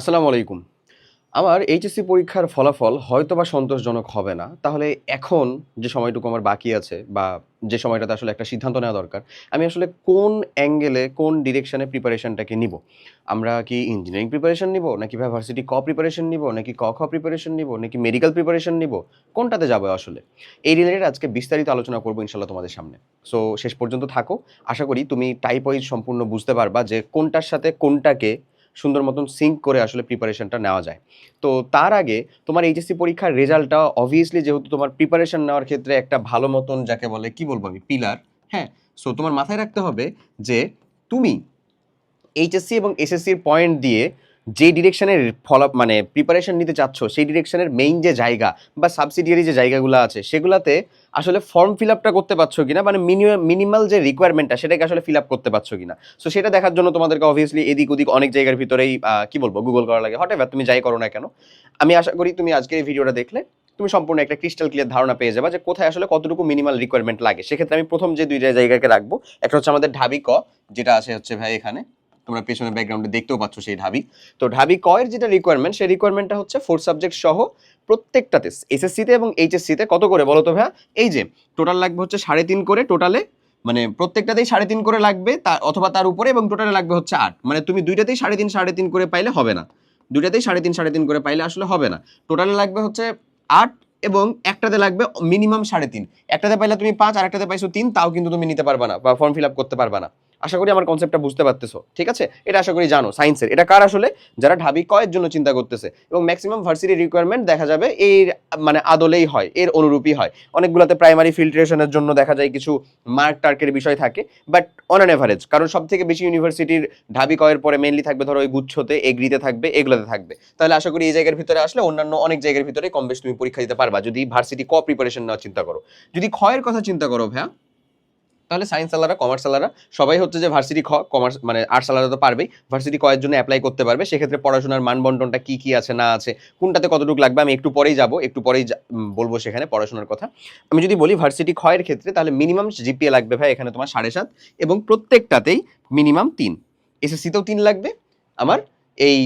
আসসালামু আলাইকুম। আমার এইচএসসি পরীক্ষার ফলাফল হয়তো বা সন্তোষজনক হবে না। তাহলে এখন যে সময়টুকু আমার বাকি আছে বা যে সময়টাতে আসলে একটা সিদ্ধান্ত নেওয়া দরকার, আমি আসলে কোন অ্যাঙ্গেলে, কোন ডিরেকশনে প্রিপারেশনটাকে নিব? আমরা কি ইঞ্জিনিয়ারিং প্রিপারেশন নিব, নাকি ভার্সিটি ক প্রিপারেশন নিব, নাকি ক খ প্রিপারেশন নিব, নাকি মেডিকেল প্রিপারেশন নিব? কোনটাতে যাবে আসলে? এই রিলেটেড আজকে বিস্তারিত আলোচনা করব ইনশাল্লাহ তোমাদের সামনে। সো শেষ পর্যন্ত থাকো। আশা করি তুমি টাইপ ওয়াইজ সম্পূর্ণ বুঝতে পারবা যে কোনটার সাথে কোনটাকে সুন্দর মতন সিঙ্ক করে আসলে প্রিপারেশনটা নেওয়া যায়। তো তার আগে তোমার এইচএসসি পরীক্ষার রেজাল্টটা অবভিয়াসলি যেহেতু তোমার প্রিপারেশন নেওয়ার ক্ষেত্রে একটা ভালো মতন যাকে বলে, কি বলব আমি পিলার হ্যাঁ? সো তোমার মাথায় রাখতে হবে যে তুমি এইচএসসি এবং এসএসসির পয়েন্ট দিয়ে যে ডিরেকশনের ফলো মানে প্রিপারেশন নিতে চাচ্ছ, সেই ডিরেকশনের মেইন যে জায়গা বা সাবসিডিয়ারি যে জায়গাগুলো আছে, সেগুলাতে আসলে ফর্ম ফিল আপটা করতে পারছ কিনা মানে মিনিমাল যে রিকোয়ারমেন্টটা সেটাকে আসলে ফিল আপ করতে পারছ কিনা। সো সেটা দেখার জন্য তোমাদেরকে অবভিয়াসলি এদিক ওদিক অনেক জায়গার ভিতরেই কি বলব গুগল করা লাগে। হঠাৎ তুমি যাই করো না কেন। আমি আশা করি তুমি আজকে এই ভিডিওটা দেখলে, তুমি সম্পূর্ণ একটা ক্রিস্টাল ক্লিয়ার ধারণা পেয়ে যাবে যে কোথায় আসলে কতটুকু মিনিমাল রিকোয়ারমেন্ট লাগে। সেক্ষেত্রে আমি প্রথম যে দুইটা জায়গাকে রাখব, একটা হচ্ছে আমাদের ঢাবি ক, যেটা আছে হচ্ছে ভাই এখানে। তোমরা পেছনে ব্যাকগ্রাউন্ডে দেখতেও পাচ্ছ সেই ঢাবি। তো ঢাবি ক এর যেটা রিকোয়ারমেন্ট সেই রিকোয়ারমেন্টটা হচ্ছে ফোর সাবজেক্ট সহ প্রত্যেকটাতে এসএসসিতে এবং এইচএসসিতে কত করে বলো তো ভাইয়া? এই যে টোটাল লাগবে হচ্ছে সাড়ে তিন করে টোটালে মানে প্রত্যেকটাতেই সাড়ে তিন করে লাগবে তার অথবা তার উপরে এবং টোটালে লাগবে হচ্ছে আট। মানে তুমি দুইটাতেই সাড়ে তিন সাড়ে তিন করে পাইলে হবে না। দুইটাতেই সাড়ে তিন সাড়ে তিন করে পাইলে আসলে হবে না। টোটালে লাগবে হচ্ছে আট এবং একটাতে লাগবে মিনিমাম সাড়ে তিন। একটাতে পাইলে তুমি পাঁচ আর একটাতে পাইছো তিন, তাও কিন্তু তুমি নিতে পারবা না বা ফর্ম ফিল আপ করতে পারবা না। আশা করি আমার কনসেপ্টটা বুঝতে পারতেছো, ঠিক আছে? এটা আশা করি জানো সায়েন্সের এটা কার আসলে? যারা ঢাবি কয়ের জন্য চিন্তা করতেছে। এবং ম্যাক্সিমাম ভার্সিটি রিকোয়ারমেন্ট দেখা যাবে এই মানে আদলেই হয়, এর অনুরূপই হয়। অনেকগুলোতে প্রাইমারি ফিল্ট্রেশনের জন্য দেখা যায় কিছু মার্ক টার্কের বিষয় থাকে বাট অন অ্যান এভারেজ কারণ সব থেকে বেশি ইউনিভার্সিটির ঢাবি কয়ের পরে মেনলি থাকবে ধরো ওই গুচ্ছতে, এগ্রিতে থাকবে, এগুলোতে থাকবে। তাহলে আশা করি এই জায়গার ভিতরে আসলে অন্যান্য অনেক জায়গার ভিতরে কম বেশি তুমি পরীক্ষা দিতে পারবা, যদি ভার্সিটি ক প্রিপারেশন নেওয়ার চিন্তা করো। যদি ক্ষয়ের কথা চিন্তা করো, ভাইয়া তাহলে সায়েন্স আলারা কমার্স আলারা সবাই হচ্ছে যে ভার্সিটি খ কমার্স মানে আর্টস আলারা তো পারবেই। ভার্সিটি কয়ের জন্য অ্যাপ্লাই করতে পারবে। সেক্ষেত্রে পড়াশোনার মানবন্টনটা কী কী আছে, না আছে, কোনটাতে কতটুকু লাগবে, আমি একটু পরেই যাব, একটু পরেই বলব সেখানে পড়াশোনার কথা। আমি যদি বলি ভার্সিটি ক্ষয়ের ক্ষেত্রে, তাহলে মিনিমাম জিপিএ লাগবে ভাই এখানে তোমার সাড়ে সাত এবং প্রত্যেকটাতেই মিনিমাম তিন। এসএসসিতেও তিন লাগবে, আমার এই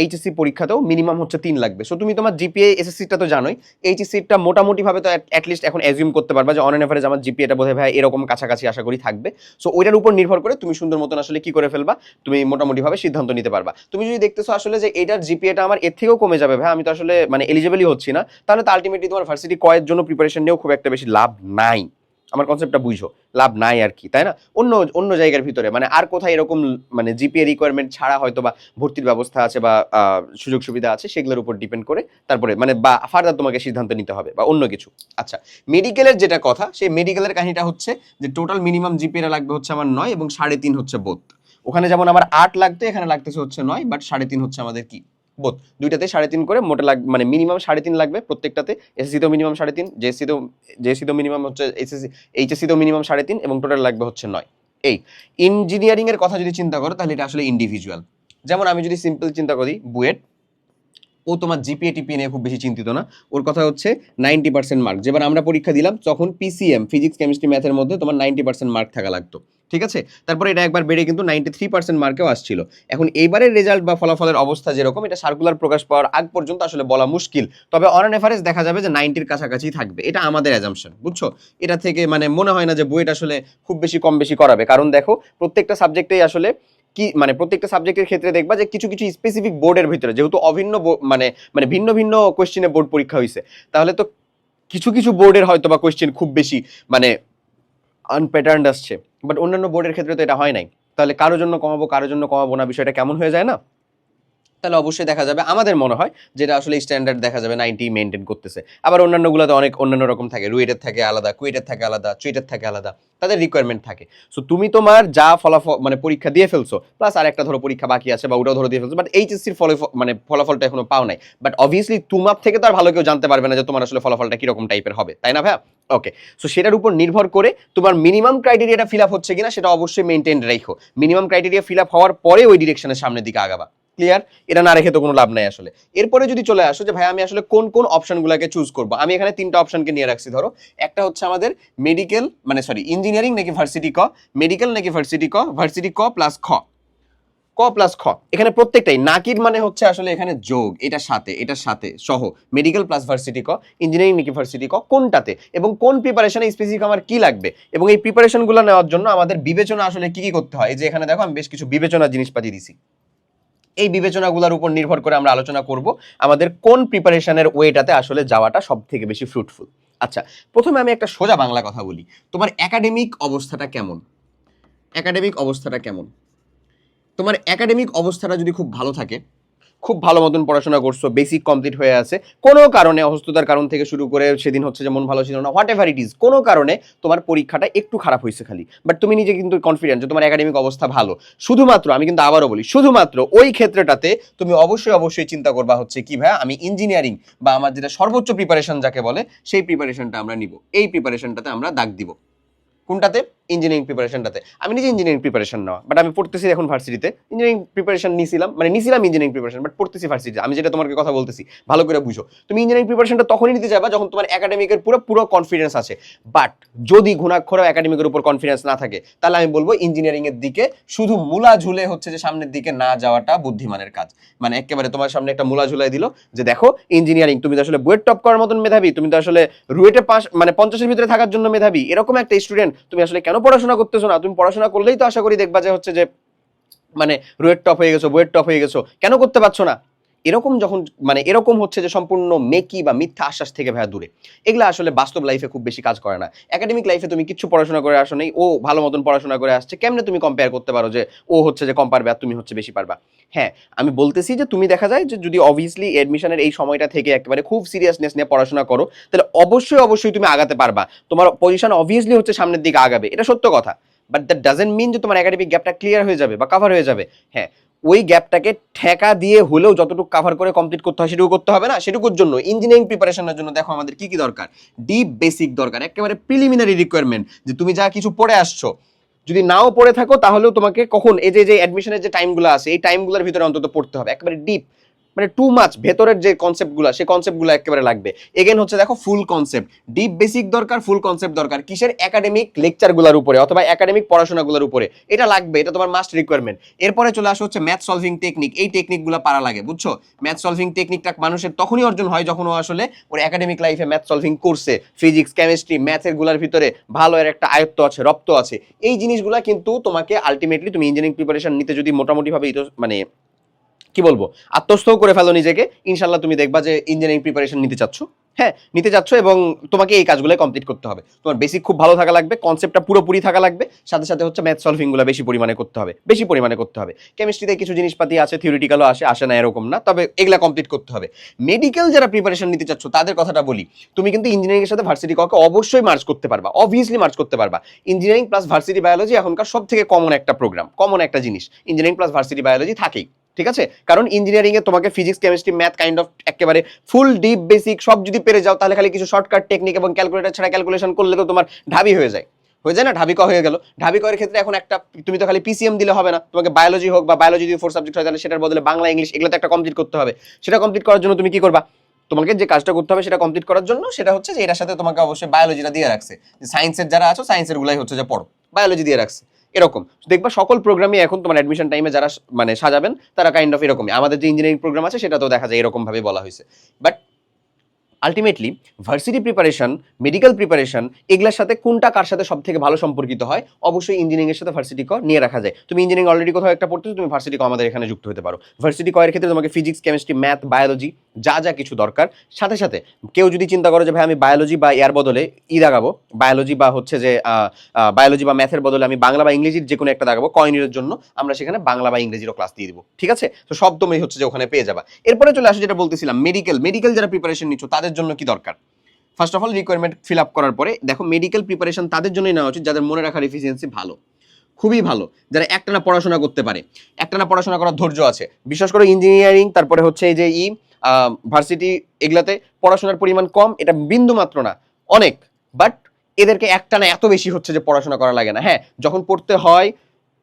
এইচএসসি পরীক্ষাতেও মিনিমাম হচ্ছে তিন লাগবে। সো তুমি তোমার জিপিএ এসএসসিটা তো জানোই। এইচএসসিটা মোটামুটিভাবে তো অ্যাটলিস্ট এখন অ্যাজিউম করতে পারবা যে অন অ্যান এভারেজ আমার জিপিএটা বোধহয় ভাই এরকম কাছাকাছি আশা করি থাকবে। সো ওইটার উপর নির্ভর করে তুমি সুন্দর মতন আসলে কি করে ফেলবা, তুমি মোটামুটিভাবে সিদ্ধান্ত নিতে পারবা। তুমি যদি দেখতেছো আসলে যে এটার জিপিএটা আমার এর থেকেও কমে যাবে, ভাই, আমি তো আসলে মানে এলিজিবলই হচ্ছি না। তাহলে তো আলটিমেটলি তোমার ভার্সিটি কয়ের জন্য প্রিপারেশন নিয়েও খুব একটা বেশি লাভ নাই। আমার কনসেপ্টটা বুঝো। লাভ নাই আর কি, তাই না? অন্য অন্য জায়গার ভিতরে মানে আর কোথায় এরকম মানে জিপিএ রিকোয়ারমেন্ট ছাড়া হয়তো বা ভর্তির ব্যবস্থা আছে বা সুযোগ সুবিধা আছে, সেগুলোর উপর ডিপেন্ড করে তারপরে মানে বা ফার্দার তোমাকে সিদ্ধান্ত নিতে হবে বা অন্য কিছু। আচ্ছা মেডিকেলের যেটা কথা, সেই মেডিকেলের কাহিনীটা হচ্ছে যে টোটাল মিনিমাম জিপিএ লাগবে হচ্ছে আমার নয় এবং সাড়ে তিন হচ্ছে বোধ ওখানে যেমন আমার আট লাগতে, এখানে লাগতেছে হচ্ছে নয় বাট সাড়ে তিন হচ্ছে আমাদের কি? বোধ দুইটাতে সাড়ে তিন করে মোটে লাগ মানে মিনিমাম সাড়ে তিন লাগবে প্রত্যেকটাতে এসএসসিতেও মিনিমাম সাড়ে তিন জেএসসিতেও জেএসসিতেও মিনিমাম হচ্ছে এসএসসি এইচএসসিতেও মিনিমাম সাড়ে তিন এবং টোটাল লাগবে হচ্ছে নয়। এই ইঞ্জিনিয়ারিং এর কথা যদি চিন্তা করো তাহলে এটা আসলে ইন্ডিভিজুয়াল যেমন আমি যদি সিম্পল চিন্তা করি, বুয়েট, ও তোমার জিপিএ টিপিএ নিয়ে খুব বেশি চিন্তিত না। ওর কথা হচ্ছে নাইনটি পার্সেন্ট মার্ক যেবার আমরা পরীক্ষা দিলাম, তখন পিসিএম ফিজিক্স কেমিস্ট্রি ম্যাথের মধ্যে তোমার নাইনটি পার্সেন্ট মার্ক থাকা লাগতো। ঠিক আছে? তারপরে এটা একবার বেড়ে কিন্তু নাইনটি থ্রি পার্সেন্ট মার্কেও আসছিল। এখন এইবারের রেজাল্ট বা ফলাফলের অবস্থা যেরকম, এটা সার্কুলার প্রকাশ পাওয়ার আগ পর্যন্ত আসলে বলা মুশকিল। তবে অন এভারেজ দেখা যাবে যে নাইনটির কাছাকাছি থাকবে। এটা আমাদের অ্যাজামশন বুঝছ? এটা থেকে মানে মনে হয় না যে বুয়েট আসলে খুব বেশি, কম বেশি করাবে। কারণ দেখো, প্রত্যেকটা সাবজেক্টেই আসলে কি মানে প্রত্যেকটা সাবজেক্টের ক্ষেত্রে দেখবা যে কিছু কিছু স্পেসিফিক বোর্ডের ভিতরে, যেহেতু অভিন্ন মানে মানে ভিন্ন ভিন্ন কোশ্চেনে বোর্ড পরীক্ষা হয়েছে তাহলে তো কিছু কিছু বোর্ডের হয়তো বা কোশ্চেন খুব বেশি মানে আনপ্যাটার্ন আসছে। বাট অন্যান্য বোর্ডের ক্ষেত্রে তো এটা হয় নাই। তাহলে কারোর জন্য কমাবো, কারোর জন্য কমাবো না। বিষয়টা কেমন হয়ে যায় না? তাহলে অবশ্যই দেখা যাবে। আমাদের মনে হয় যেটা আসলে স্ট্যান্ডার্ড দেখা যাবে নাইনটি মেনটেন করতেছে। আবার অন্যান্যগুলোতে অনেক অন্যান্য রকম থাকে। রুয়েটের থাকে আলাদা কুয়েটের থাকে আলাদা চুয়েটের থাকে আলাদা। তাদের রিকোয়ারমেন্ট থাকে। সো তুমি তোমার যা ফলাফল মানে পরীক্ষা দিয়ে ফেলছো প্লাস আর একটা ধরো পরীক্ষা বাকি আছে বা ওটাও ধরো দিয়ে ফেলছো বাট এইচএসসির ফলে মানে ফলাফলটা এখনও পাও নাই। বাট অবভিয়াসলি তোমার থেকে তো আর ভালো কেউ জানতে পারবে না যে তোমার আসলে ফলাফলটা কীরকম টাইপের হবে। তাই না ভাইয়া? ওকে সো সেটার উপর নির্ভর করে তোমার মিনিমাম ক্রাইটেরিয়াটা ফিল আপ হচ্ছে কিনা, সেটা অবশ্যই মেনটেন রেখো। মিনিমাম ক্রাইটেরিয়া ফিল আপ হওয়ার পরে ওই ডিরেকশনের সামনের দিকে আগাবা। ক্লিয়ার এটা না রেখে তো কোনো লাভ নাই আসলে। এরপরে যদি চলে আসো যে, ভাই, আমি আসলে কোন কোন অপশনগুলোকে চুজ করব? আমি এখানে তিনটা অপশনকে নিয়ে রাখছি, ধরো। একটা হচ্ছে আমাদের মেডিকেল মানে সরি ইঞ্জিনিয়ারিং নাকি ভার্সিটি ক মেডিকেল নাকি ভার্সিটি ক ভার্সিটি ক প্লাস খ। ক প্লাস খ। এখানে প্রত্যেকটাই নাকির মানে হচ্ছে আসলে এখানে যোগ এটার সাথে এটার সাথে, সহ। মেডিকেল প্লাস ভার্সিটি ক ইঞ্জিনিয়ারিং নাকি ভার্সিটি ক, কোনটাতে? এবং কোন প্রিপারেশনে স্পেসিফিক আমার কি লাগবে? এবং এই প্রিপারেশনগুলো নেওয়ার জন্য আমাদের বিবেচনা আসলে কি কি করতে হয়? যে এখানে দেখো, আমি বেশ কিছু বিবেচনা জিনিসপাতি দিছি। এই বিবেচনাগুলোর উপর নির্ভর করে আমরা আলোচনা করব আমাদের কোন প্রিপারেশনের ওয়েটাতে আসলে যাওয়াটা সব থেকে বেশি ফ্রুটফুল আচ্ছা প্রথমে আমি একটা সোজা বাংলা কথা বলি। তোমার একাডেমিক অবস্থাটা কেমন? একাডেমিক অবস্থাটা কেমন? তোমার একাডেমিক অবস্থাটা যদি খুব ভালো থাকে খুব ভালো মতন পড়াশোনা করছ বেসিক কমপ্লিট হয়ে আছে। কোনো কারণে, অসুস্থতার কারণ থেকে শুরু করে সেদিন হচ্ছে যে মন ভালো ছিল না হোয়াট এভার ইট ইজ কোনো কারণে তোমার পরীক্ষাটা একটু খারাপ হয়েছে খালি। বাট তুমি নিজে কিন্তু কনফিডেন্ট যে তোমার একাডেমিক অবস্থা ভালো। শুধুমাত্র, আমি কিন্তু আবারও বলি, শুধুমাত্র ওই ক্ষেত্রটাতে তুমি অবশ্যই অবশ্যই চিন্তা করবা হচ্ছে কি ভাই আমি ইঞ্জিনিয়ারিং বা আমার যেটা সর্বোচ্চ প্রিপারেশন যাকে বলে, সেই প্রিপারেশনটা আমরা নিব। এই প্রিপারেশনটাতে আমরা দাগ দিব। কোনটাতে? ইঞ্জিনিয়ারিং প্রিপারেশনটাতে আমি নিজে ইঞ্জিনিয়ারিং প্রিপারেশন নেওয়া বাট আমি পড়তেছি এখন ভার্সিটিতে ইঞ্জিনিয়ারিং প্রিপারেশন নিছিলাম মানে নিছিলাম ইঞ্জিনিয়ারিং প্রিপারেশন বাট পড়তেছি ভার্সিটিতে আমি যেটা তোমাকে কথা বলতেছি, ভালো করে বুঝো। তুমি ইঞ্জিনিয়ারিং প্রিপারেশনটা তখনই নিতে যাবা যখন তোমার একাডেমিকের পুরো পুরো কনফিডেন্স আছে। বাট যদি ঘুণাক্ষরেও একাডেমিকের উপর কনফিডেন্স না থাকে, তাহলে আমি বলব ইঞ্জিনিয়ারিং এর দিকে শুধু মূলা ঝুলে হচ্ছে যে সামনের দিকে না যাওয়াটা বুদ্ধিমানের কাজ। মানে একেবারে তোমার সামনে একটা মূলা ঝুলাই দিল যে দেখো ইঞ্জিনিয়ারিং তুমি তো আসলে বুয়েট টপ করার মতন মেধাবী, তুমি তো আসলে রুয়েটে পাস মানে পঞ্চাশের ভিতরে থাকার জন্য মেধাবী। এরকম একটা স্টুডেন্ট তুমি আসলে কেন পড়াশোনা করতেছো না? তুমি পড়াশোনা করলেই তো আশা করি দেখবা যে হচ্ছে যে মানে রুয়েট টপ হয়ে গেছো, বুয়েট টপ হয়ে গেছো। কেন করতে পারছ না? এরকম যখন মানে এরকম হচ্ছে যে সম্পূর্ণ মেকি বা মিথ্যা আশ্বাস থেকে ভাইয়া দূরে। এগুলো আসলে বাস্তব লাইফে খুব বেশি কাজ করে না। একাডেমিক লাইফে তুমি কিছু পড়াশোনা করে আসো নেই, ও ভালো মতন পড়াশোনা করে আসছে, কেমনে তুমি কম্পেয়ার করতে পারো যে ও হচ্ছে যে কম পারবে আর তুমি হচ্ছে বেশি পারবা? হ্যাঁ আমি বলতেছি যে তুমি দেখা যায় যে যদি অবভিয়াসলি এডমিশনের এই সময়টা থেকে একেবারে খুব সিরিয়াসনেস নিয়ে পড়াশোনা করো, তাহলে অবশ্যই অবশ্যই তুমি আগাতে পারবা। তোমার পজিশন অবভিয়াসলি হচ্ছে সামনের দিকে আগাবে। এটা সত্য কথা। বাট দ্যাট ডাজেন্ট মিন যে তোমার একাডেমিক গ্যাপটা ক্লিয়ার হয়ে যাবে বা কভার হয়ে যাবে। হ্যাঁ ওই গ্যাপটাকে ঠেকা দিয়ে হলেও যতটুকু কাভার করে কমপ্লিট করতে হয় সেটুকু করতে হবে না? সেটুকুর জন্য ইঞ্জিনিয়ারিং প্রিপারেশনের জন্য দেখো আমাদের কি কি দরকার? ডিপ বেসিক দরকার, একেবারে প্রিলিমিনারি রিকোয়ারমেন্ট যে তুমি যা কিছু পড়ে আসছো। যদি নাও পড়ে থাকো তাহলেও তোমাকে কখন এই যে যে অ্যাডমিশনের যে টাইমগুলো আছে, এই টাইমগুলোর ভিতরে অন্তত পড়তে হবে। একেবারে ডিপ মানে টু মাচ ভেতরের যে কনসেপ্টগুলো সেই কনসেপ্টগুলো একেবারে লাগবে। এগেন হচ্ছে দেখো ফুল কনসেপ্ট ডিপ বেসিক দরকার ফুল কনসেপ্ট দরকার। কিসের একাডেমিক লেকচারগুলোর উপরে অথবা একাডেমিক পড়াশোনাগুলোর উপরে? এটা লাগবে, এটা তোমার মাস্ট রিকোয়ারমেন্ট এরপরে চলে আসে হচ্ছে ম্যাথ সলভিং টেকনিক এই টেকনিকগুলো পারা লাগে, বুঝছ? ম্যাথ সলভিং টেকনিকটা মানুষের তখনই অর্জন হয় যখন ও আসলে ওর একাডেমিক লাইফে ম্যাথ সলভিং করছে ফিজিক্স কেমিস্ট্রি ম্যাথেরগুলার ভিতরে ভালো এর একটা আয়ত্ত আছে, রপ্ত আছে। এই জিনিসগুলো কিন্তু তোমাকে আলটিমেটলি তুমি ইঞ্জিনিয়ারিং প্রিপারেশন নিতে যদি মোটামুটিভাবে মানে কি বলব? আত্মস্থ করে ফেলো নিজেকে। ইনশাল্লাহ তুমি দেখবা যে ইঞ্জিনিয়ারিং প্রিপারেশন নিতে চাচ্ছ। হ্যাঁ নিতে চাচ্ছ এবং তোমাকে এই কাজগুলো কমপ্লিট করতে হবে। তোমার বেসিক খুব ভালো থাকা লাগবে কনসেপ্টটা পুরোপুরি থাকা লাগবে। সাথে সাথে হচ্ছে ম্যাথ সলভিংগুলো বেশি পরিমাণে করতে হবে, বেশি পরিমাণে করতে হবে। কেমিস্ট্রিতে কিছু জিনিসপাতি আছে থিওরিটিক্যালও আসে আসে না এরকম না, তবে এগুলা কমপ্লিট করতে হবে। মেডিকেল যারা প্রিপারেশন নিতে চাচ্ছ, তাদের কথাটা বলি, তুমি কিন্তু ইঞ্জিনিয়ারিং এর সাথে ভার্সিটি ককে অবশ্যই মার্চ করতে পারবা অবভিয়াসলি মার্চ করতে পারবা। ইঞ্জিনিয়ারিং প্লাস ভার্সিটি বায়োলজি এখনকার সব থেকে কমন একটা প্রোগ্রাম কমন একটা জিনিস। ইঞ্জিনিয়ারিং প্লাস ভার্সিটি বায়োলজি থাকেই। ঠিক আছে? কারণ ইঞ্জিনিয়ারিং এ তোমাকে physics chemistry math kind of একেবারে ফুল ডিপ বেসিক সব যদি পেরে যাও, তাহলে খালি কিছু শর্টকাট টেকনিক এবং ক্যালকুলেটর ছাড়া ক্যালকুলেশন করলে তো তোমার ঢাবি হয়ে যায়। হয়ে যায় না? ঢাবি ক হয়ে গেল? ঢাবি কয়ের ক্ষেত্রে এখন একটা, তুমি তো খালি পিসিএম দিলে হবে না। তোমাকে বায়োলজি হোক বা বায়োলজি যদি ফোর সাবজেক্ট হয়, তাহলে সেটার বদলে বাংলা ইংলিশ এগুলো তো একটা কমপ্লিট করতে হবে। সেটা কমপ্লিট করার জন্য তুমি কি করবা? তোমাকে যে কাজটা করতে হবে সেটা কমপ্লিট করার জন্য সেটা হচ্ছে যে এটার সাথে তোমাকে অবশ্যই বায়োলজিটা দিয়ে রাখছে। সায়েন্সের যারা আছো সায়েন্সের গুলাই হচ্ছে যে পড়ো। বায়োলজি দিয়ে রাখছে। এরকম। দেখবা সকল প্রোগ্রামে এখন তোমার অ্যাডমিশন টাইমে যারা মানে সাজাবেন, তারা কাইন্ড অফ এরকমই। আমাদের যে ইঞ্জিনিয়ারিং প্রোগ্রাম আছে সেটা তো দেখা যায় এরকম ভাবে বলা হয়েছে। But ultimately varsity preparation medical preparation এগুলোর সাথে কোনটা কার সাথে সব থেকে ভালো সম্পর্কিত হয়, অবশ্যই ইঞ্জিনিয়ারিং এর সাথে ভার্সিটি ক নিয়ে রাখা যায়। তুমি ইঞ্জিনিয়ারিং অলরেডি কোথাও একটা পড়তেছো, তুমি ভার্সিটি ক আমাদের এখানে যুক্ত হতে পারো। ভার্সিটি ক এর ক্ষেত্রে তোমাকে ফিজিক্স কেমিস্ট্রি ম্যাথ বায়োলজি যা যা কিছু দরকার। সাথে সাথে কেউ যদি চিন্তা করো যে, ভাই, আমি বায়োলজি বা এর বদলে ই দাগাবো বায়োলজি বা হচ্ছে যে বায়োলজি বা ম্যাথের বদলে আমি বাংলা বা ইংরেজির যে কোনো একটা দাগাবো কয়েনের জন্য আমরা সেখানে বাংলা বা ইংরেজিরও ক্লাস দিয়ে দিব। ঠিক আছে? তো সব তুমি হচ্ছে যে ওখানে পেয়ে যাবা। এরপরে চলে আসো, যেটা বলতেছিলাম মেডিকেল মেডিকেল যারা প্রিপারেশন নিচ্ছ তাদের জন্য কি দরকার? First of all requirement fill up করার পরে দেখো মেডিকেল প্রিপারেশন তাদের জন্যই নেওয়া উচিত, যাদের মনে রাখার এফিসিয়েন্সি ভালো। খুবই ভালো। যারা একটানা পড়াশোনা করতে পারে, একটানা পড়াশোনা করার ধৈর্য আছে। বিশেষ করে ইঞ্জিনিয়ারিং তারপরে হচ্ছে এই যে ই ভার্সিটি এগুলাতে পড়াশোনার পরিমাণ কম, এটা বিন্দু মাত্র না, অনেক। বাট এদেরকে একটানা এত বেশি হচ্ছে যে পড়াশোনা করা লাগে না। হ্যাঁ যখন পড়তে হয়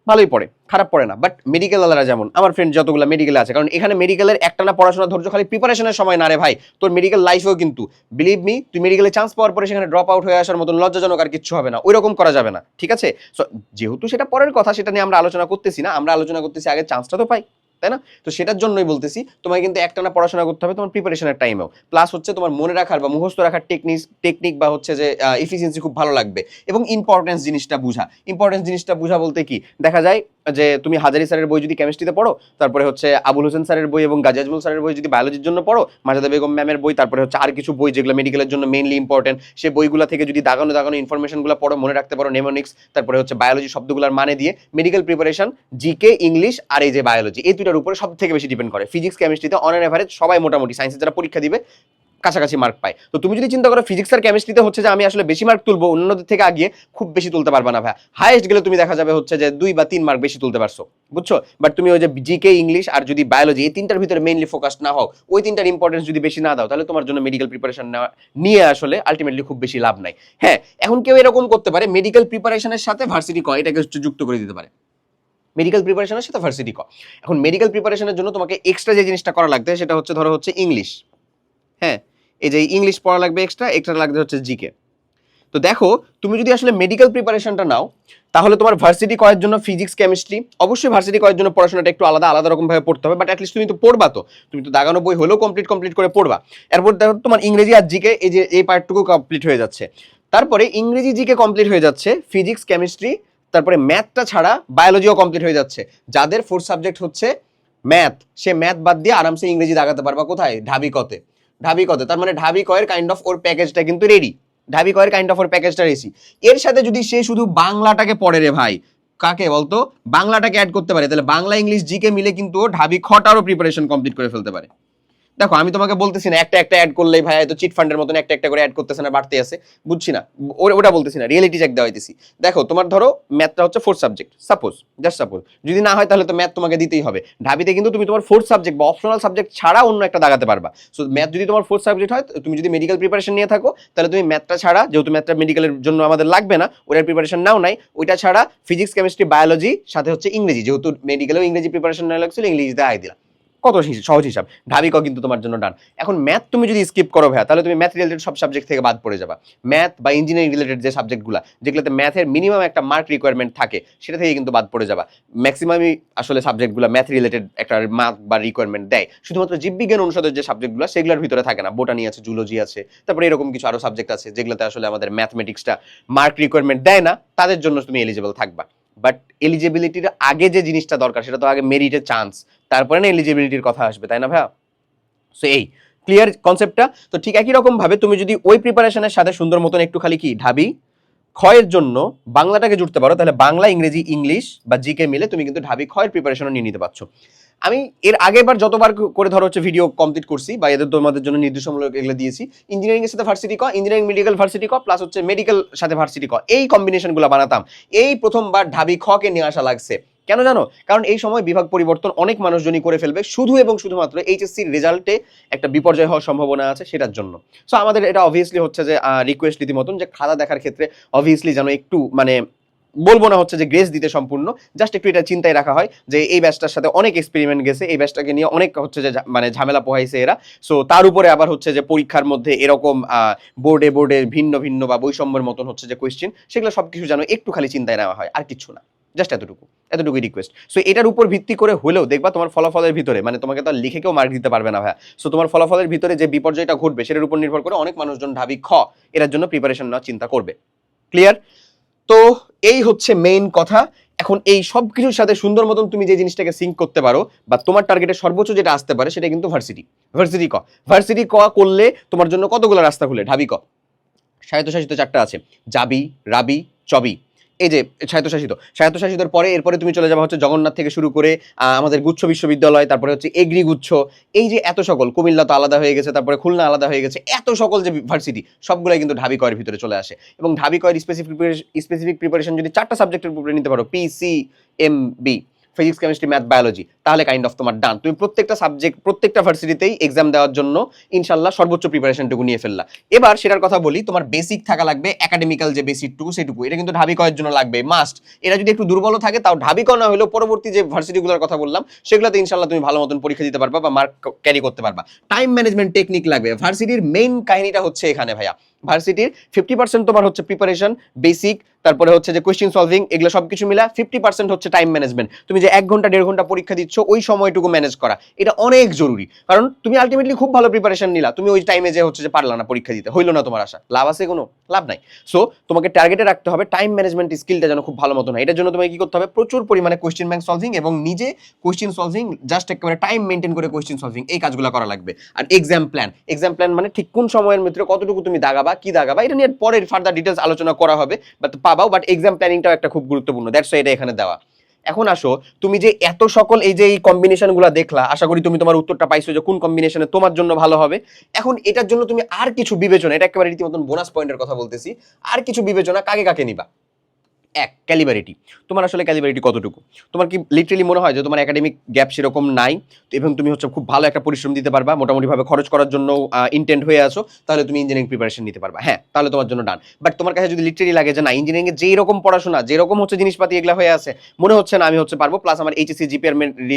ভালোই পড়ে, খারাপ পড়ে না। বাট মেডিকেল আলারা যেমন, আমার ফ্রেন্ড যতগুলো মেডিকেল আছে, কারণ এখানে মেডিকেলের একটা না পড়াশোনা ধৈর্য খালি প্রিপারেশনের সময় না রে ভাই। তোর মেডিকেল লাইফেও কিন্তু বিলিভ মি তুই মেডিকেলে চান্স পাওয়ার পরে সেখানে ড্রপ আউট হয়ে আসার মতন লজ্জাজনক আর কিছু হবে না। ওইরকম করা যাবে না, ঠিক আছে? সো যেহেতু সেটা পরের কথা, সেটা নিয়ে আমরা আলোচনা করতেছি না, আমরা আলোচনা করতেছি আগে চান্সটা তো পাই। তাই না? তো সেটার জন্যই বলতেছি, তোমাকে কিন্তু একটানা পড়াশোনা করতে হবে, তোমার প্রিপারেশনের টাইমেও প্লাস হচ্ছে তোমার মনে রাখার বা মুখস্থ রাখার টেকনিক টেকনিক বা হচ্ছে যে এফিসিয়েন্সি খুব ভালো লাগবে। এবং ইম্পর্টেন্স জিনিসটা বোঝা। ইম্পর্টেন্স জিনিসটা বোঝা বলতে কি? দেখা যায় যে তুমি হাজারি স্যারের বই যদি কেমিস্ট্রিতে পড়ো, তারপরে হচ্ছে আবুল হোসেন স্যারের বই এবং গাজী আজমল স্যারের বই যদি বায়োলজির জন্য পড়ো মাজাদা বেগম ম্যামের বই, তারপরে হচ্ছে আর কিছু বই যেগুলো মেডিকেলের জন্য মেইনলি ইম্পর্টেন্ট সেই বইগুলো থেকে যদি দাগানো দাগানো ইনফরমেশনগুলো পড়ো, মনে রাখতে পারো নেমোনিক্স তারপরে হচ্ছে বায়োলজি শব্দগুলোর মানে দিয়ে মেডিকেল প্রিপারেশন জিকে ইংলিশ আর এই যে বায়োলজি এই দুটার উপরে সব থেকে বেশি ডিপেন্ড করে। ফিজিক্স কেমিস্ট্রিতে অন অ্যান এভারেজ সবাই মোটামুটি সায়েন্সে যারা পরীক্ষা দিবে কাছাকাছি মার্ক পায়। তো তুমি যদি চিন্তা করো ফিজিক্স আর কেমিস্ট্রিতে হচ্ছে যে আমি আসলে বেশি মার্ক তুলবো, অন্যদের থেকে আগিয়ে খুব বেশি তুলতে পারবে না ভাই হাইয়েস্ট গেলে তুমি দেখা যাবে হচ্ছে যে দুই বা তিন মার্ক বেশি তুলতে পারছ, বুঝছ? বাট তুমি ওই যে জিকে ইংলিশ আর যদি বায়োলজি এই তিনটার ভিতরে মেইনলি ফোকাস না হোক ওই তিনটার ইম্পর্টেন্স যদি বেশি না দাও, তাহলে তোমার জন্য মেডিকেল প্রিপারেশন নিয়ে আসলে আলটিমেটলি খুব বেশি লাভ নাই। হ্যাঁ এখন কেউ এরকম করতে পারে মেডিকেল প্রিপারেশনের সাথে ভার্সিটি ক, এটাকে যুক্ত করে দিতে পারে। মেডিকেল প্রিপারেশনের সাথে ভার্সিটি ক। এখন মেডিকেল প্রিপারেশনের জন্য তোমাকে এক্সট্রা যে জিনিসটা করা লাগবে, সেটা হচ্ছে ধরো হচ্ছে ইংলিশ হ্যাঁ এই যে ইংলিশ পড়া লাগবে এক্সট্রা এক্সট্রা লাগবে হচ্ছে জিকে তো দেখো, তুমি যদি আসলে মেডিকেল প্রিপারেশনটা নাও, তাহলে তোমার ভার্সিটি কয়ের জন্য ফিজিক্স কেমিস্ট্রি অবশ্যই ভার্সিটি কয়ের জন্য পড়াশোনাটা একটু আলাদা আলাদা রকমভাবে পড়তে হবে বাট অ্যাটলিস্ট তুমি তো পড়বা তো। তুমি তো দাগানো বই হলেও কমপ্লিট কমপ্লিট করে পড়বা। এরপর দেখো তোমার ইংরেজি আর জিকে এই যে, এই পার্টটুকু কমপ্লিট হয়ে যাচ্ছে। তারপরে ইংরেজি জিকে কমপ্লিট হয়ে যাচ্ছে ফিজিক্স কেমিস্ট্রি তারপরে ম্যাথটা ছাড়া বায়োলজিও কমপ্লিট হয়ে যাচ্ছে। যাদের ফোর্থ সাবজেক্ট হচ্ছে ম্যাথ সে ম্যাথ বাদ দিয়ে আরামসে ইংরেজি দাগাতে পারবা কোথায়? ঢাবি কতে ঢাবি কত? তার মানে ঢাবি কয়ের কাইন্ড অফ ওর প্যাকেজটা কিন্তু রেডি ঢাবি কয়ের কাইন্ড অফ ওর প্যাকেজটা রেসি এর সাথে যদি সে শুধু বাংলাটাকে পড়ে রে ভাই, কাকে বলতো? বাংলাটাকে অ্যাড করতে পারে। তাহলে বাংলা, ইংলিশ জিকে মিলে কিন্তু ও ঢাবি খটারও প্রিপারেশন কমপ্লিট করে ফেলতে পারে। দেখো, আমি তোমাকে বলতেছি না, একটা একটা অ্যাড করলেই ভাই তো চিট ফান্ডের মতন একটা একটা করে অ্যাড করতেছে না, বাড়তে আছে, বুঝছি না। ওটা বলতেছি না রিয়েলিটি চেক দেওয়া হইতেছি। দেখো, তোমার ধরো ম্যাথটা হচ্ছে fourth subject suppose just suppose যদি না হয় তাহলে তো ম্যাথ তোমাকে দিতেই হবে। ঢাবিতে কিন্তু তুমি তোমার ফোর্থ সাবজেক্ট বা অপশনাল সাবজেক্ট ছাড়া অন্য একটা দাগাতে পারবা। সো ম্যাথ যদি তোমার ফোর্থ সাবজেক্ট হয়, তুমি যদি মেডিকেল প্রিপারেশন নিয়ে থাকো, তাহলে তুমি ম্যাথটা ছাড়া, যেহেতু ম্যাথটা মেডিকেলের জন্য আমাদের লাগবে না, ওটার প্রিপারেশন নাও নাই, ওইটা ছাড়া ফিজিক্স কেমিস্ট্রি বায়োলজি সাথে হচ্ছে ইংরেজি, যেহেতু মেডিকেলেও ইংরেজি প্রিপারেশন নেওয়া লাগছিল, ইংরেজিতে আয় দিলাম। কত সহজ হিসাব? ঢাবিক কিন্তু তোমার জন্য ডান এখন ম্যাথ তুমি যদি স্কিপ করো ভাইয়া, তাহলে তুমি ম্যাথ রিলেটেড সব সাবজেক্ট থেকে বাদ পড়ে যাবা। ম্যাথ বা ইঞ্জিনিয়ারিং রিলেটেড যে সাবজেক্টগুলো যেগুলোতে ম্যাথের মিনিমাম একটা মার্ক রিকোয়ারমেন্ট থাকে, সেটা থেকে কিন্তু বাদ পড়ে যাবা। ম্যাক্সিমামই আসলে সাবজেক্টগুলো ম্যাথ রিলেটেড একটা মার্ক বা রিকোয়ারমেন্ট দেয়। শুধুমাত্র জীববিজ্ঞান অনুষদের যে সাবজেক্টগুলো সেগুলোর ভিতরে থাকে না। বোটানি আছে জুলজি আছে, তারপরে এরকম কিছু আরও সাবজেক্ট আছে, যেগুলোতে আসলে আমাদের ম্যাথমেটিক্সটা মার্ক রিকোয়ারমেন্ট দেয় না, তাদের জন্য তুমি এলিজিবল থাকবা। বাট এলিজিবিলিটির আগে যে জিনিসটা দরকার, সেটা তো আগে মেরিটের চান্স তারপরে না এলিজিবিলিটির কথা আসবে, তাই না ভাইয়া? সো এই ক্লিয়ার কনসেপ্টটা তো ঠিক একই রকম ভাবে তুমি যদি ওই প্রিপারেশনের সাথে সুন্দর মতন একটু খালি কি, ঢাবি, ক্ষয়ের জন্য বাংলাটাকে জুড়তে পারো, তাহলে বাংলা, ইংরেজি, ইংলিশ বা জিকে মিলে তুমি কিন্তু ঢাবি, ক্ষয়ের প্রিপারেশনও নিয়ে নিতে পারছ। আমি এর আগের বার যতবার করে ধরো হচ্ছে ভিডিও কমপ্লিট করছি, বা এদের তোমাদের জন্য নির্দেশমূলক এগুলো দিয়েছি ইঞ্জিনিয়ারিং এর সাথে ভার্সিটি ক ইঞ্জিনিয়ারিং মেডিকেল ভার্সিটি ক প্লাস হচ্ছে মেডিকেল সাথে ভার্সিটি ক। এই কম্বিনেশনগুলো বানাতাম। এই প্রথমবার ঢাবি খকে নিয়ে আসা লাগছে। কেন জানো? কারণ এই সময় বিভাগ পরিবর্তন অনেক মানুষজনই করে ফেলবে, শুধু এবং শুধুমাত্র এইচএসসির রেজাল্টে একটা বিপর্যয় হওয়ার সম্ভাবনা আছে সেটার জন্য। সো আমাদের এটা অবভিয়াসলি হচ্ছে যে রিকোয়েস্ট রীতিমতন যে খাতা দেখার ক্ষেত্রে অবভিয়াসলি যেন একটু মানে বলব না হচ্ছে যে গ্রেস দিতে সম্পূর্ণ জাস্ট একটু এটা চিন্তায় রাখা হয় যে এই ব্যাচটার সাথে অনেক এক্সপেরিমেন্ট গেছে, এই ব্যাচটাকে নিয়ে অনেক হচ্ছে যে মানে ঝামেলা পোহাইছে এরা। সো তার উপরে আবার হচ্ছে যে পরীক্ষার মধ্যে এরকম বোর্ডে বোর্ডে ভিন্ন ভিন্ন বা বৈষম্যের মতন হচ্ছে যে কোয়েশ্চেন সেগুলো সব কিছু যেন একটু খালি চিন্তায় নেওয়া হয়, আর কিছু না। জাস্ট এতটুকু, এতটুকুই রিকোয়েস্ট সো এটার উপর ভিত্তি করে হলেও দেখবা তোমার ফলাফলের ভিতরে মানে তোমাকে তো লিখে কেউ মার্ক দিতে পারবে না ভাইয়া। সো তোমার ফলাফলের ভিতরে যে বিপর্যয়টা ঘটবে, সেটার উপর নির্ভর করে অনেক মানুষজন ঢাবি খ এটার জন্য প্রিপারেশন নেওয়ার চিন্তা করবে। ক্লিয়ার তো এই হচ্ছে মেইন কথা। এখন এই সব কিছুর সাথে সুন্দর মতন তুমি যে জিনিসটাকে সিঙ্ক করতে পারো বা তোমার টার্গেটে সর্বোচ্চ যেটা আসতে পারে সেটা কিন্তু ভার্সিটি ভার্সিটি ক। ভার্সিটি ক করলে তোমার জন্য কতগুলো রাস্তা খুলে? ঢাবি ক। স্বায়ত্তশাসিত চারটা আছে। জাবি রাবি, চবি। এই যে স্বায়ত্তশাসিত, স্বায়ত্তশাসিতর পরে এরপরে তুমি চলে যাবা হচ্ছে জগন্নাথ থেকে শুরু করে আমাদের গুচ্ছ বিশ্ববিদ্যালয়, তারপরে হচ্ছে এগ্রি গুচ্ছ, এই যে এত সকল, কুমিল্লা তো আলাদা হয়ে গেছে, তারপরে খুলনা আলাদা হয়ে গেছে, এত সকল যে ভার্সিটি, সবগুলোই কিন্তু ঢাবি কয়ের ভিতরে চলে আসে। এবং ঢাবি কয়ের স্পেসিফিক স্পেসিফিক প্রিপারেশন যদি চারটা সাবজেক্টের উপরে নিতে পারো PC M B physics chemistry math biology তাহলে কাইন্ড অফ তোমার ডান তুমি প্রত্যেকটা সাবজেক্ট প্রত্যেকটা ভার্সিটিতেই এক্সাম দেওয়ার জন্য ইনশাল্লাহ সর্বোচ্চ প্রিপারেশনটুকু নিয়ে ফেললা। এবার সেটার কথা বলি, তোমার বেসিক থাকা লাগবে একাডেমিক্যাল যে বেসিকটুকু সেটুকু এটা কিন্তু ঢাবি কয়ের জন্য লাগবে মাস্ট এটা যদি একটু দুর্বল থাকে, তাও ঢাবি কয় না হলেও পরবর্তী যে ভার্সিটিগুলোর কথা বললাম, সেগুলোতে ইনশাল্লাহ তুমি ভালো মতন পরীক্ষা দিতে পারবা বা মার্ক ক্যারি করতে পারবা। টাইম ম্যানেজমেন্ট টেকনিক লাগবে। ভার্সিটির মেইন কাহিনীটা হচ্ছে এখানে, ভাইয়া। ভার্সিটির ফিফটি পার্সেন্ট তোমার হচ্ছে প্রিপারেশন বেসিক তারপরে হচ্ছে যে কোয়েশ্চেন সলভিং এগুলো সবকিছু মিলা ফিফটি পার্সেন্ট হচ্ছে টাইম ম্যানেজমেন্ট তুমি যে এক ঘণ্টা, দেড় ঘণ্টা পরীক্ষা দিচ্ছ, ওই সময়টুকু ম্যানেজ করা। এটা অনেক জরুরি। কারণ তুমি আলটিমেটলি খুব ভালো প্রিপারেশন নিলা। তুমি ওই টাইমে যে হচ্ছে যে পারলা না পরীক্ষা দিতে। হইল না তোমার আশা। লাভ আছে কোনো? লাভ নাই। সো তোমাকে টার্গেটে রাখতে হবে টাইম ম্যানেজমেন্ট স্কিলটা যেন খুব ভালো মতন হয়। এটার জন্য তোমাকে কি করতে হবে? প্রচুর পরিমাণে কোয়েশ্চেন ব্যাংক সলভিং এবং নিজে কোয়েশ্চেন সলভিং জাস্ট একেবারে টাইম মেনটেন করে কোয়েশ্চেন সলভিং এই কাজগুলো করা লাগবে। আর এক্সাম প্ল্যান এক্সাম প্ল্যান মানে ঠিক কোন সময়ের ভিতরে কতটুকু তুমি দাগাবা কি দাগাবা এটা নিয়ে পরের ফার্দার ডিটেলস আলোচনা করা হবে বাট পাবাও বাট এক্সাম প্ল্যানিংটাও একটা খুব গুরুত্বপূর্ণ। দ্যাটস এটা এখানে দেওয়া। এখন আসো, তুমি যে এত সকল এই যে এই কম্বিনেশনগুলো দেখলা, আশা করি তুমি তোমার উত্তরটা পাইছো যে কোন কম্বিনেশনে তোমার জন্য ভালো হবে। এখন এটার জন্য তুমি আর কিছু বিবেচনা, এটা একেবারে রীতিমতন বোনাস পয়েন্টের কথা বলতেছি, আর কিছু বিবেচনা কাকে কাকে নিবা? এক ক্যালিবারিটি তোমার আসলে ক্যালিবারিটি কতটুকু? তোমার কি লিটারেলি মনে হয় যে তোমার একাডেমিক গ্যাপ সেরকম নাই? এবং তুমি হচ্ছে খুব ভালো একটা পরিশ্রম দিতে পারবা, মোটামুটিভাবে খরচ করার জন্য ইন্টেন্ট হয়ে আছো, তাহলে তুমি ইঞ্জিনিয়ারিং প্রিপারেশন নিতে পারবা। হ্যাঁ তাহলে তোমার জন্য ডান বাট তোমার কাছে যদি লিটারেলি লাগে যে না ইঞ্জিনিয়ারিং এর যেই রকম পড়াশোনা যেরকম হচ্ছে জিনিসপাতি এগুলো হয়ে আছে, মনে হচ্ছে না আমি হচ্ছে পারব প্লাস আমার এইচএসসি জিপিআর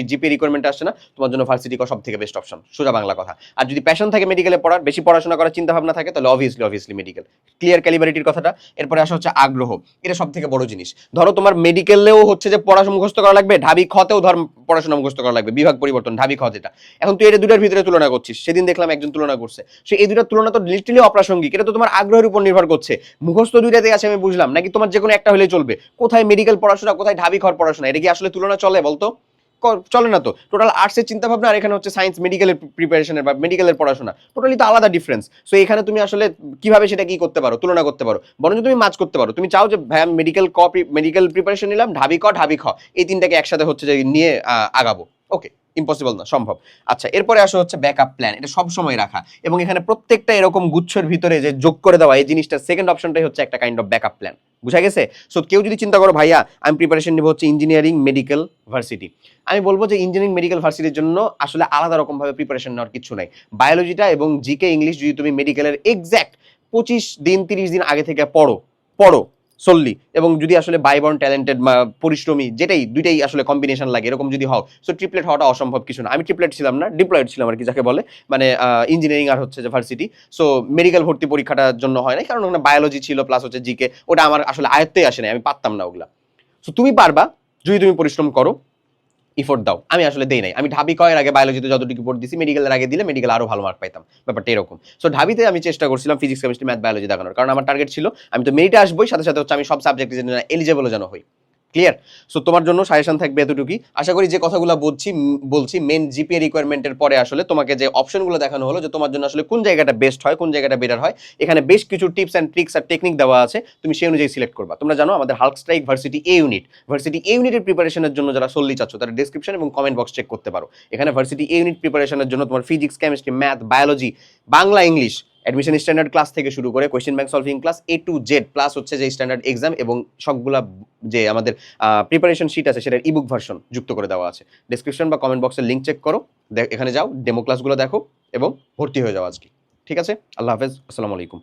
জিপি রিকোয়ারমেন্ট আসছে না, তোমার জন্য ভার্সিটি সব থেকে বেস্ট অপশন সোজা বাংলা কথা। আর যদি প্যাশন থাকে মেডিকেলে পড়ার, বেশি পড়াশোনা করার চিন্তা ভাবনা থাকে, তাহলে অবভিয়াসলি অবভিয়াসলি মেডিকেল ক্লিয়ার ক্যালিবারিটির কথাটা। এরপরে আসা হচ্ছে আগ্রহ। এটা সব থেকে বড় জিনিস। ধরো তোমার মেডিকেলেও হচ্ছে যে পড়াশোনা মুখস্থ করা লাগবে, ঢাবি খতেও ধর পড়াশোনা মুখস্থ করা লাগবে, বিভাগ পরিবর্তন, ঢাবি খত এটা। এখন তুই এটা দুটার ভিতরে তুলনা করছিস, সেদিন দেখলাম একজন তুলনা করছে। সে এই দুটার তুলনা তো লিটারলি অপ্রাসঙ্গিক, এটা তো তোমার আগ্রহের উপর নির্ভর করছে। মুখস্থ দুইটাতে আছে আমি বুঝলাম, নাকি তোমার যে কোনো একটা হলে চলবে। কোথায় মেডিকেল পড়াশোনা, কোথায় ঢাবি খর পড়াশোনা, এটা কি আসলে তুলনা চলে বলতো? চলে না তো। টোটাল আর্টসের চিন্তা ভাবনা আর এখানে হচ্ছে সায়েন্স মেডিকেলের প্রিপারেশনের বা মেডিকেলের পড়াশোনা। টোটালি তো আলাদা ডিফারেন্স সো এখানে তুমি আসলে কীভাবে সেটা কি করতে পারো, তুলনা করতে পারো, বরঞ্চ তুমি মাছ করতে পারো। তুমি চাও যে ভাই আমি মেডিকেল ক মেডিকেল প্রিপারেশন নিলাম, ঢাবি ক, ঢাবি খ। এই তিনটাকে একসাথে হচ্ছে যে নিয়ে আগাবো। ওকে ইম্পসিবল না, সম্ভব। আচ্ছা এরপরে আসো হচ্ছে ব্যাকআপ প্ল্যান এটা সব সময় রাখা। এবং এখানে প্রত্যেকটা এরকম গুচ্ছের ভিতরে যে যোগ করে দেওয়া, এই জিনিসটা সেকেন্ড অপশনটাই হচ্ছে একটা কাইন্ড অফ ব্যাকআপ প্ল্যান বুঝা গেছে? সো কেউ যদি চিন্তা করো, ভাইয়া, আমি প্রিপারেশন নেব হচ্ছে ইঞ্জিনিয়ারিং মেডিকেল ভার্সিটি আমি বলব যে ইঞ্জিনিয়ারিং মেডিকেল ভার্সিটির জন্য আসলে আলাদা রকমভাবে প্রিপারেশন নেওয়ার কিছু নাই। বায়োলজিটা এবং জিকে ইংলিশ যদি তুমি মেডিকেলের এক্স্যাক্ট পঁচিশ দিন, তিরিশ দিন আগে থেকে পড়ো পড়ো। সল্লি এবং যদি আসলে বাইবর্ন ট্যালেন্টেড পরিশ্রমী, যেটাই, দুইটাই আসলে কম্বিনেশন লাগে, এরকম যদি হও সো ট্রিপলেট হওয়াটা অসম্ভব কিছু না। আমি ট্রিপলেট ছিলাম না ডিপ্লয়েড ছিলাম আর কি, যাকে বলে। মানে ইঞ্জিনিয়ারিং আর হচ্ছে যে ভার্সিটি সো মেডিকেল ভর্তি পরীক্ষাটার জন্য হয় না কারণ ওখানে বায়োলজি ছিল প্লাস হচ্ছে জিকে ওটা আমার আসলে আয়ত্তেই আসে না আমি পারতাম না ওগুলা। সো তুমি পারবা, যদি তুমি পরিশ্রম করো। ইফোর্ট দাও। আমি আসলে দেই নাই। আমি ঢাবি কয়ের আগে বায়োলজিতে যতটুকু ইফোর্ট দিছি মেডিকেলের আগে দিলে মেডিকেল আরও ভালো মার্ক পাইতাম। ব্যাপারটা এরকম। সো ঢাবিতে আমি চেষ্টা করছিলাম ফিজিক্স কেমিস্ট্রি ম্যাথ বায়োলজি দেখানোর। কারণ আমার টার্গেট ছিল, আমি তো মেরিটে আসবোই, সাথে সাথে হচ্ছে আমি সব সাবজেক্টে যেন এলিজেবল যেন হই। ক্লিয়ার সো তোমার জন্য সাজেশন থাকবে এতটুকুই। আশা করি যে কথাগুলো বলছি বলছি মেন জিপিএ রিকোয়ারমেন্টের পরে আসলে তোমাকে যে অপশনগুলো দেখানো হলো যে তোমার জন্য আসলে কোন জায়গাটা বেস্ট হয়, কোন জায়গাটা বেটার হয়, এখানে বেশ কিছু টিপস অ্যান্ড ট্রিক্স আর টেকনিক দেওয়া আছে, তুমি সেই অনুযায়ী সিলেক্ট করবা। তোমরা জানো আমাদের Hulk Strike varsity A unit varsity A ইউনিটের প্রিপারেশনের জন্য যারা সল্লি চাচ্ছ, তারা ডিসক্রিপশন এবং কমেন্ট বক্স চেক করতে পারো। এখানে ভার্সিটি এ ইউনিট প্রিপারেশনের জন্য তোমার physics chemistry math biology Bangla English admission standard class থেকে শুরু করে question bank solving class A to Z plus হচ্ছে যে স্ট্যান্ডার্ড এক্সাম এবং সবগুলা যে আমাদের প্রিপারেশন শিট আছে সেটার ইবুক ভার্সন যুক্ত করে দেওয়া আছে। ডিসক্রিপশন বা কমেন্ট বক্সের লিঙ্ক চেক করো এখানে যাও ডেমো ক্লাসগুলো দেখো এবং ভর্তি হয়ে যাও আজকে। ঠিক আছে? আল্লাহ হাফেজ, আসসালামু আলাইকুম।